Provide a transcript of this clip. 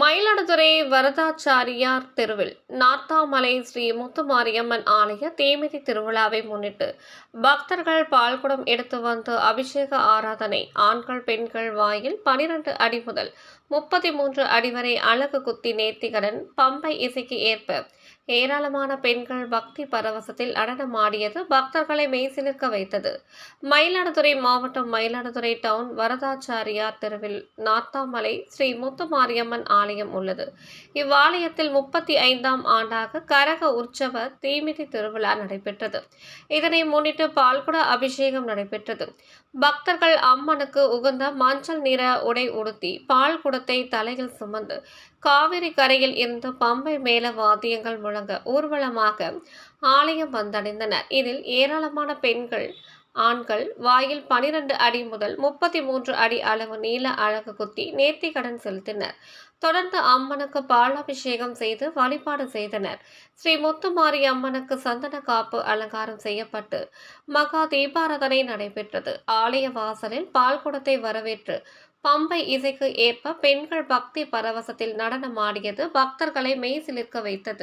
மயிலாடுதுறை வரதாச்சாரியார் தெருவில் நாத்தாமலை ஸ்ரீ முத்துமாரியம்மன் ஆலய தேமிதி திருவிழாவை முன்னிட்டு பக்தர்கள் பால்குடம் எடுத்து வந்து அபிஷேக ஆராதனை. ஆண்கள் பெண்கள் வாயில் பனிரெண்டு அடி முதல் முப்பத்தி மூன்று அடி வரை அழகு குத்தி நேர்த்திகடன் பம்பை இசைக்கு ஏற்ப ஏராளமான பெண்கள் பக்தி பரவசத்தில் நடனமாடியது பக்தர்களை மெய்சிலிருக்க வைத்தது. மயிலாடுதுறை மாவட்டம் மயிலாடுதுறை டவுன் வரதாச்சாரியார் தெருவில் நாத்தாமலை ஸ்ரீ முத்துமாரியம்மன் ஆலயம் உள்ளது. இவ்வாலயத்தில் முப்பத்தி ஐந்தாம் ஆண்டாக கரக உற்சவ தீமிதி திருவிழா நடைபெற்றது. இதனை முன்னிட்டு பால்குட அபிஷேகம் நடைபெற்றது. பக்தர்கள் அம்மனுக்கு உகந்த மஞ்சள் நிற உடை உடுத்தி பால் குடத்தை தலையில் சுமந்து காவிரி கரையில் இருந்து பம்பை மேல வாத்தியங்கள் முழங்க ஊர்வலமாக ஆலயம் வந்தடைந்தனர். இதில் ஏராளமான பெண்கள் ஆண்கள் வாயில் பனிரெண்டு அடி முதல் முப்பத்தி மூன்று அடி அளவு நீள அழகு குத்தி நேர்த்திக்கடன் செலுத்தினர். தொடர்ந்து அம்மனுக்கு பாலாபிஷேகம் செய்து வழிபாடு செய்தனர். ஸ்ரீ முத்துமாரி அம்மனுக்கு சந்தன காப்பு அலங்காரம் செய்யப்பட்டு மகா தீபாராதனை நடைபெற்றது. ஆலய வாசலில் பால்குடத்தை வரவேற்று பம்பை இசைக்கு ஏற்ப பெண்கள் பக்தி பரவசத்தில் நடனமாடியது பக்தர்களை மெய்சிலிர்க்க வைத்தது.